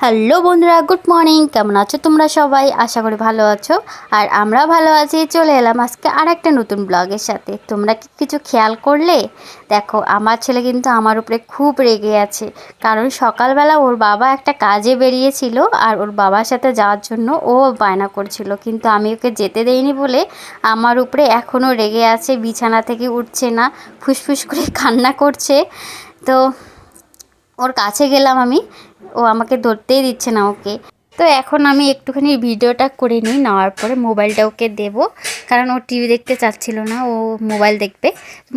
Hello বন্ধুরা, good morning. কেমন আছো তোমরা সবাই? আশা করি ভালো আছো। আর আমরা ভালো আছি। চলে এলাম আজকে আর একটা নতুন ব্লগের সাথে। তোমরা কি কিছু খেয়াল করলে? দেখো, আমার ছেলে কিন্তু আমার উপরে খুব রেগে আছে। কারণ সকালবেলা ওর বাবা একটা কাজে বেরিয়েছিল আর ওর বাবার সাথে যাওয়ার জন্য ও বায়না করছিল। কিন্তু আমি ওকে যেতে দেইনি বলে আমার উপরে এখনও রেগে আছে, বিছানা থেকে উঠছে না, ফুসফুস করে কান্না করছে। তো ওর কাছে গেলাম আমি। ও আমাকে ধরতেই দিচ্ছে না ওকে। তো এখন আমি একটুখানি ভিডিওটা করে নিই, নেওয়ার পরে মোবাইলটা ওকে দেব। কারণ ও টিভি দেখতে চাচ্ছিল না, ও মোবাইল দেখবে।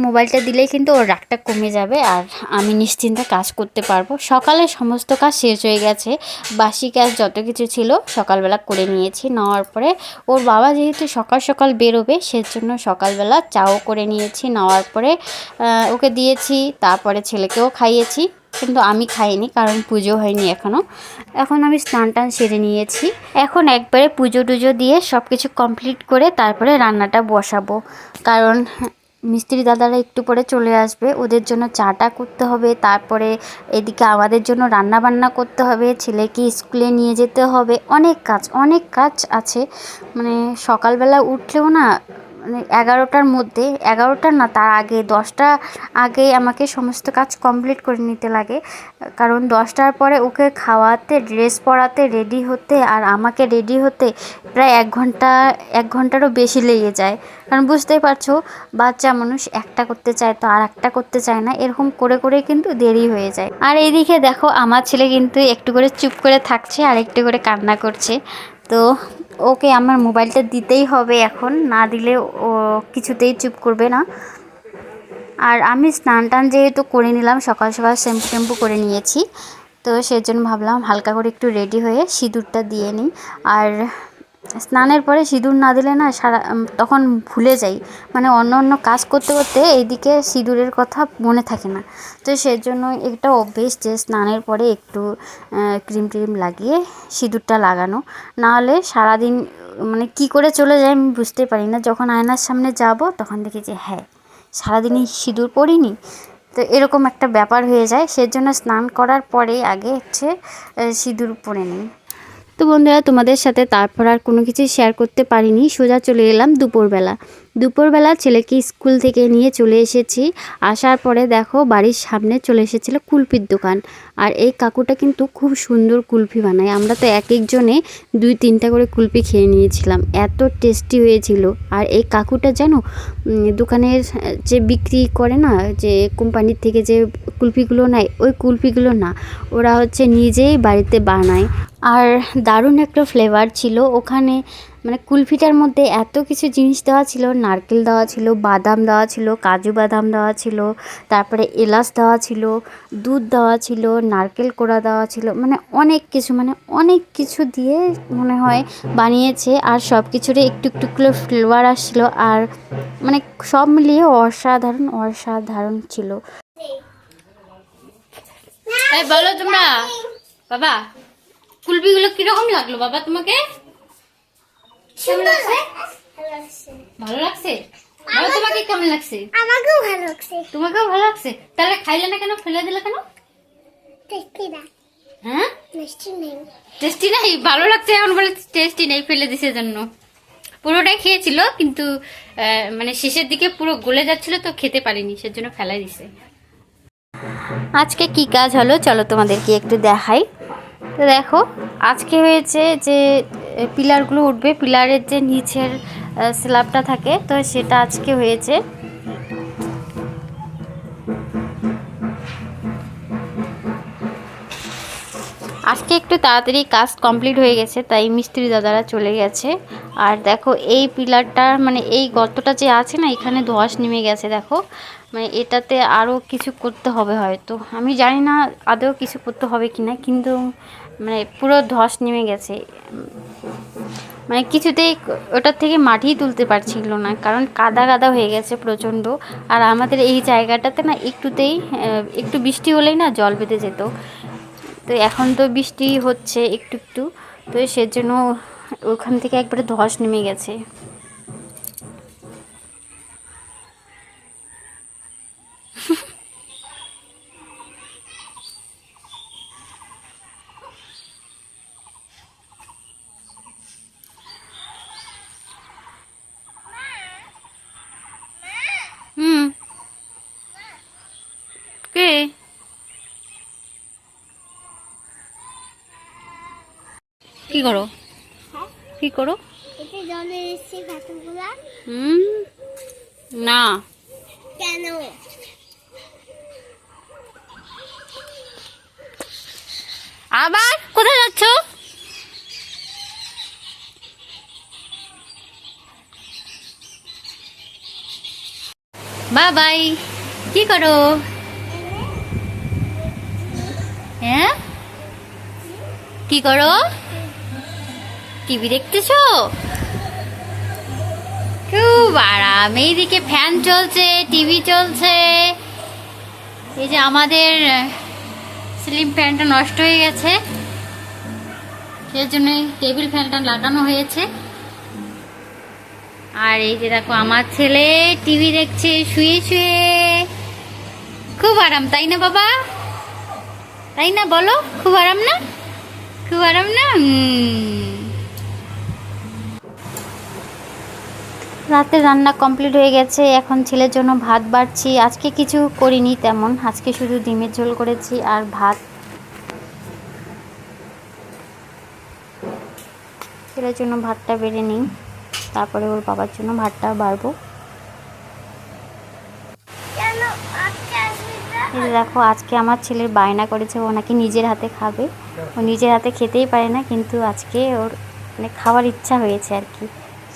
মোবাইলটা দিলেই কিন্তু ওর রাগটা কমে যাবে আর আমি নিশ্চিন্তে কাজ করতে পারব। সকালে সমস্ত কাজ শেষ হয়ে গেছে, বাসি কাজ যত কিছু ছিল সকালবেলা করে নিয়েছি। নেওয়ার পরে ওর বাবা যেহেতু সকাল সকাল বেরোবে, সেজন্য সকালবেলা চাও করে নিয়েছি। নেওয়ার পরে ওকে দিয়েছি, তারপরে ছেলেকেও খাইয়েছি। কিন্তু আমি খাইনি, কারণ পুজো হয়নি এখনও এখন আমি স্নান টান সেরে নিয়েছি। এখন একবারে পুজো টুজো দিয়ে সব কিছু কমপ্লিট করে তারপরে রান্নাটা বসাবো। কারণ মিস্ত্রি দাদারা একটু পরে চলে আসবে, ওদের জন্য চাটা করতে হবে, তারপরে এদিকে আমাদের জন্য রান্না বান্না করতে হবে, ছেলেকে স্কুলে নিয়ে যেতে হবে। অনেক কাজ অনেক কাজ আছে। মানে সকালবেলা উঠলেও না মানে এগারোটার মধ্যে, এগারোটা না, তার আগে দশটা আগে আমাকে সমস্ত কাজ কমপ্লিট করে নিতে লাগে। কারণ দশটার পরে ওকে খাওয়াতে ড্রেস পরাতে রেডি হতে আর আমাকে রেডি হতে প্রায় এক ঘণ্টা, এক ঘন্টারও বেশি লেগে যায়। কারণ বুঝতেই পারছ, বাচ্চা মানুষ একটা করতে চায় তো আর একটা করতে চায় না, এরকম করে করে কিন্তু দেরি হয়ে যায়। আর এইদিকে দেখো, আমার ছেলে কিন্তু একটু করে চুপ করে থাকছে আর একটু করে কান্না করছে। তো ওকে আমার মোবাইলটা দিতেই হবে এখন, না দিলে ও কিছুতেই চুপ করবে না। আর আমি স্নান টান যেহেতু করে নিলাম, সকাল সকাল শ্যাম্পু ট্যাম্পু করে নিয়েছি, তো সেজন্য ভাবলাম হালকা করে একটু রেডি হয়ে সিঁদুরটা দিয়ে নিই। আর স্নানের পরে সিঁদুর না দিলে না সারা তখন ভুলে যাই। মানে অন্য অন্য কাজ করতে করতে এইদিকে সিঁদুরের কথা মনে থাকে না। তো সেজন্য একটা অভ্যেস যে স্নানের পরে একটু ক্রিম ট্রিম লাগিয়ে সিঁদুরটা লাগানো। নাহলে সারাদিন মানে কি করে চলে যায় আমি বুঝতে পারি না। যখন আয়নার সামনে যাব, তখন দেখি যে হ্যাঁ সারাদিনই সিঁদুর পরিনি তো এরকম একটা ব্যাপার হয়ে যায়। সেজন্য স্নান করার পরে আগে হচ্ছে সিঁদুর পরে নিই। তো বন্ধুরা, তোমাদের সাথে তারপর আর কোনো কিছু শেয়ার করতে পারিনি। সোজা চলে এলাম দুপুরবেলা। দুপুরবেলা ছেলেকে স্কুল থেকে নিয়ে চলে এসেছি। আসার পরে দেখো বাড়ির সামনে চলে এসেছিল কুলপির দোকান। আর এই কাকুটা কিন্তু খুব সুন্দর কুলফি বানায়। আমরা তো এক একজনে দুই তিনটা করে কুলফি খেয়ে নিয়েছিলাম। এত টেস্টি হয়েছিল। আর এই কাকুটা জানো দোকানের যে বিক্রি করে না, যে কোম্পানির থেকে যে কুলফিগুলো নেয়, ওই কুলফিগুলো না, ওরা হচ্ছে নিজেই বাড়িতে বানায়। আর দারুণ একটা ফ্লেভার ছিল। ওখানে মানে কুলফিটার মধ্যে এত কিছু জিনিস দেওয়া ছিল। নারকেল দেওয়া ছিল, বাদাম দেওয়া ছিল, কাজু বাদাম দেওয়া ছিল, তারপরে এলাচ দেওয়া ছিল, দুধ দেওয়া ছিল, নারকেল কোড়া দেওয়া ছিল মানে অনেক কিছু মানে অনেক কিছু দিয়ে মনে হয় বানিয়েছে। আর সব কিছুরই একটু একটু করে ফ্লেভার আসছিল আর মানে সব মিলিয়ে অসাধারণ অসাধারণ ছিল। বলো তোমরা, বাবা কুলপিগুলো কীরকম লাগল বাবা তোমাকে? কেমন লাগছে। ভালো লাগছে? বাবা তোমাকে কেমন লাগছে? আমাকেও ভালো লাগছে। তোমাকেও ভালো লাগছে? তাহলে খাইলে না কেন? ফেলে দিলে কেন? টেস্টি না। হ্যাঁ? নেই। টেস্টি নাই? ভালো লাগছে এখন বলে টেস্টি নেই ফেলে দিছে জন্য। পুরোটাই খেয়েছিল কিন্তু মানে শেষের দিকে পুরো গলে যাচ্ছিল তো খেতে পারিনি সেজন্য ফেলাই দিছে। আজকে কি কাজ হলো? চলো তোমাদেরকে একটু দেখাই। তো দেখো আজকে হয়েছে যে পিলারগুলো উঠবে। পিলারের যে নিচের স্ল্যাবটা থাকে, তো সেটা আজকে হয়েছে। আজকে একটু তাড়াতাড়ি কাজ কমপ্লিট হয়ে গেছে, তাই মিস্ত্রি দাদারা চলে গেছে। আর দেখো, এই পিলারটার মানে এই গর্তটা যে আছে না, এখানে ধোঁয়াশ নেমে গেছে, দেখো। মানে এটাতে আরও কিছু করতে হবে হয়তো। আমি জানি না আদৌ কিছু করতে হবে কি না কিন্তু মানে পুরো ধস নেমে গেছে। মানে কিছুতেই ওটার থেকে মাটি তুলতে পারছিল না, কারণ কাদা কাদা হয়ে গেছে প্রচণ্ড। আর আমাদের এই জায়গাটাতে না একটুতেই একটু বৃষ্টি হলেই না জল বেঁধে যেত। তো এখন তো বৃষ্টি হচ্ছে একটু একটু, তো সেজন্য ওখান থেকে একবারে ধস নেমে গেছে। করো? হ্যাঁ। কি করো? হুম না। কেন? আবার? কোথায় যাচ্ছ? বাবাই কি করো? হ্যাঁ? কি করো? টিভি দেখতেছো? খুব আরাম। এইদিকে ফ্যান চলছে, টিভি চলছে। এই যে আমাদের, সিলিং ফ্যানটা নষ্ট হয়ে গেছে। সেই জন্য টেবিল ফ্যানটা লাগানো হয়েছে। আর এই যে দেখো, আমার ছেলে টিভি দেখছে, শুয়ে শুয়ে। খুব আরাম, তাই না বাবা? তাই না বলো? খুব আরাম না? খুব আরাম না? রাতে রান্না কমপ্লিট হয়ে গেছে এখন ছেলের জন্য ভাত বাড়ছি। আজকে কিছু করিনি তেমন আজকে শুধু ডিমের ঝোল করেছি আর ভাত। ছেলের জন্য ভাতটা বেড়ে নিই তারপরে ওর বাবার জন্য ভাতটা বাড়বো? এই দেখো আজকে আমার ছেলের বায়না করেছে ও নাকি নিজের হাতে খাবে। ও নিজের হাতে খেতেই পারে না কিন্তু আজকে ওর মানে খাওয়ার ইচ্ছা হয়েছে আর কি।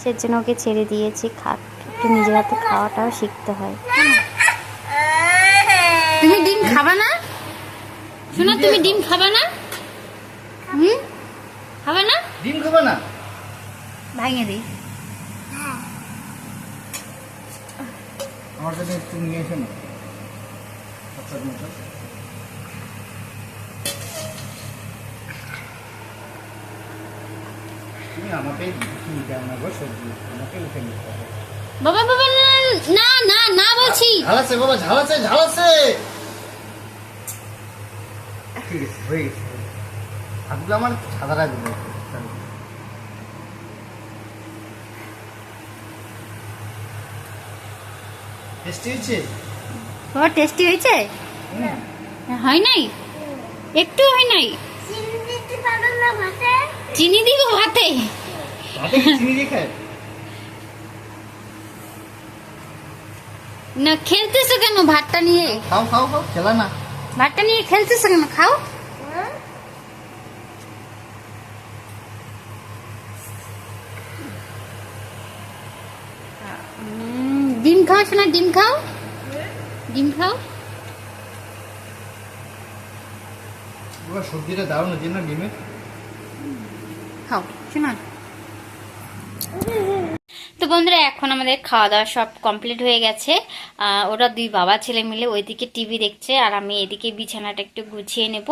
সেজন্য ওকে ছেড়ে দিয়েছি খাক একটু নিজের হাতে খাওয়াটাও শিখতে হয়। তুমি ডিম খাবা না? শোনা তুমি ডিম খাবা না? হুম? খাবা না? ডিম খাবে না? ভাঙে দিই আমার কাছে একটু নিয়ে এসো না। তুমি আমাকেই নিতে হবে সবজি আমাকে উঠে নিতে হবে। বাবা বাবা না না না বলছি। ঝাল আছে বাবা ঝাল আছে ঝাল ঠিক আছে হয়ে গেছে হাতগুলো আমার সাদা রাখবে। টেস্টি হয়েছে? বাবা টেস্টি হয়েছে? হুম। হয় নাই? একটু হয় নাই? না ভাতে? চিনি দিব ভাতে? না খেলতেছো কেন ভাতটা নিয়ে? খাও খাও খাও খেলা না। ভাতটা নিয়ে খেলতেছো কেন? খাও। ডিম খাও শোনা ডিম খাও। ডিম খাও। সবজিটা দারুণ হচ্ছে না ডিমের? খাও শোনা তো বন্ধুরা, এখন আমাদের খাওয়া দাওয়া সব কমপ্লিট হয়ে গেছে। ওরা দুই বাবা ছেলে মিলে ওইদিকে টিভি দেখছে, আর আমি এদিকে বিছানাটা একটু গুছিয়ে নেব।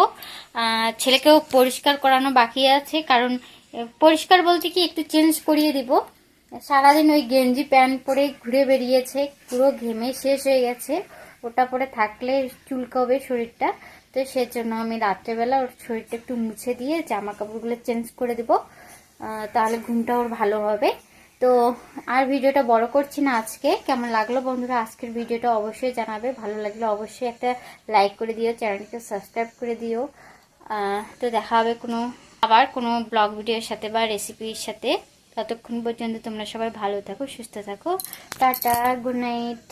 ছেলেকেও পরিষ্কার করানো বাকি আছে, কারণ পরিষ্কার বলতে কি, একটু চেঞ্জ করিয়ে দিব। সারাদিন ওই গেঞ্জি প্যান্ট পরে ঘুরে বেরিয়েছে, পুরো ঘেমে শেষ হয়ে গেছে। ওটা পরে থাকলে চুলকাবে শরীরটা। তো সেজন্য আমি রাত্রেবেলা ওর শরীরটা একটু মুছে দিয়ে জামা কাপড়গুলো চেঞ্জ করে দেবো। তাহলে ঘুমটা ওর ভালো হবে। তো আর ভিডিওটা বড় করছি না আজকে। কেমন লাগল বন্ধুরা আজকের ভিডিওটা অবশ্যই জানাবে। ভালো লাগলে অবশ্যই একটা লাইক করে দিও চ্যানেলকে সাবস্ক্রাইব করে দিও। তো দেখা হবে কোনো, আবার কোনো ব্লগ ভিডিওর সাথে বা রেসিপির সাথে। ততক্ষণ পর্যন্ত তোমরা সবাই ভালো থাকো, সুস্থ থাকো। Tata, good night.